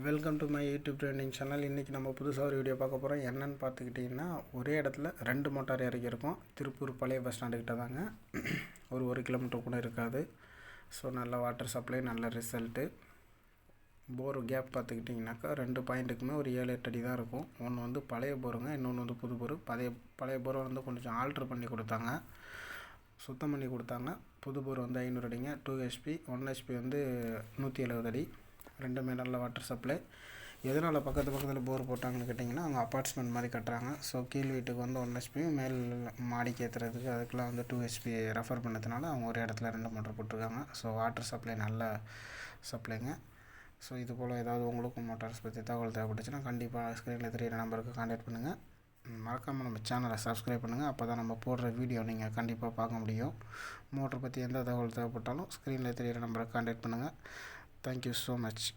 Welcome to my YouTube trending channel இன்றைக்கி நம்ம புதுசாக ஒரு வீடியோ பார்க்க போகிறோம் என்னென்னு பார்த்துக்கிட்டிங்கன்னா ஒரே இடத்துல ரெண்டு மோட்டார் இறக்கியிருக்கோம். திருப்பூர் பழைய பஸ் ஸ்டாண்டுக்கிட்ட தாங்க. ஒரு ஒரு கிலோமீட்டர் கூட இருக்காது. ஸோ நல்ல வாட்டர் சப்ளை நல்ல ரிசல்ட்டு போர் கேப் பார்த்துக்கிட்டிங்கனாக்கா ரெண்டு பாயிண்ட்டுக்குமே ஒரு ஏழு எட்டு அடி தான் இருக்கும். ஒன்று வந்து பழைய போருங்க இன்னொன்று வந்து புது போர் பழைய பழைய போரை வந்து கொஞ்சம் ஆல்ட்ரு பண்ணி கொடுத்தாங்க. சுத்தம் பண்ணி கொடுத்தாங்க. புது போர் வந்து ஐநூறு அடிங்க. டூ ஹெச்பி ஒன் ஹெச்பி வந்து நூற்றி எழுபது அடி. ரெண்டுமே நல்ல வாட்டர் சப்ளை எதனால் பக்கத்து பக்கத்தில் போர் போட்டாங்கன்னு கேட்டிங்கன்னா அவங்க அப்பார்ட்மெண்ட் மாதிரி கட்டுறாங்க. ஸோ கீழ் வீட்டுக்கு வந்து ஒன் ஹெச்பியும் மேல் மாடிக்கு ஏற்றுறதுக்கு அதுக்கெலாம் வந்து டூ ஹெச்பி ரெஃபர் பண்ணதுனால அவங்க ஒரு இடத்துல ரெண்டு மோட்டர் போட்டிருக்காங்க. ஸோ வாட்டர் சப்ளை நல்ல சப்ளைங்க ஸோ இது போல் ஏதாவது உங்களுக்கும் மோட்டார்ஸ் பற்றி தகவல் தேவைப்பட்டுச்சுன்னா கண்டிப்பாக ஸ்க்ரீனில் தெரியிற நம்பருக்கு கான்டாக்ட் பண்ணுங்கள் மறக்காமல் நம்ம சேனலை சப்ஸ்கிரைப் பண்ணுங்கள் அப்போ தான் நம்ம போடுற வீடியோ நீங்கள் கண்டிப்பாக பார்க்க முடியும். மோட்டர் பற்றி எந்த தகவல் தேவைப்பட்டாலும் ஸ்க்ரீனில் தெரியிற நம்பருக்கு கான்டாக்ட் பண்ணுங்கள் thank you so much.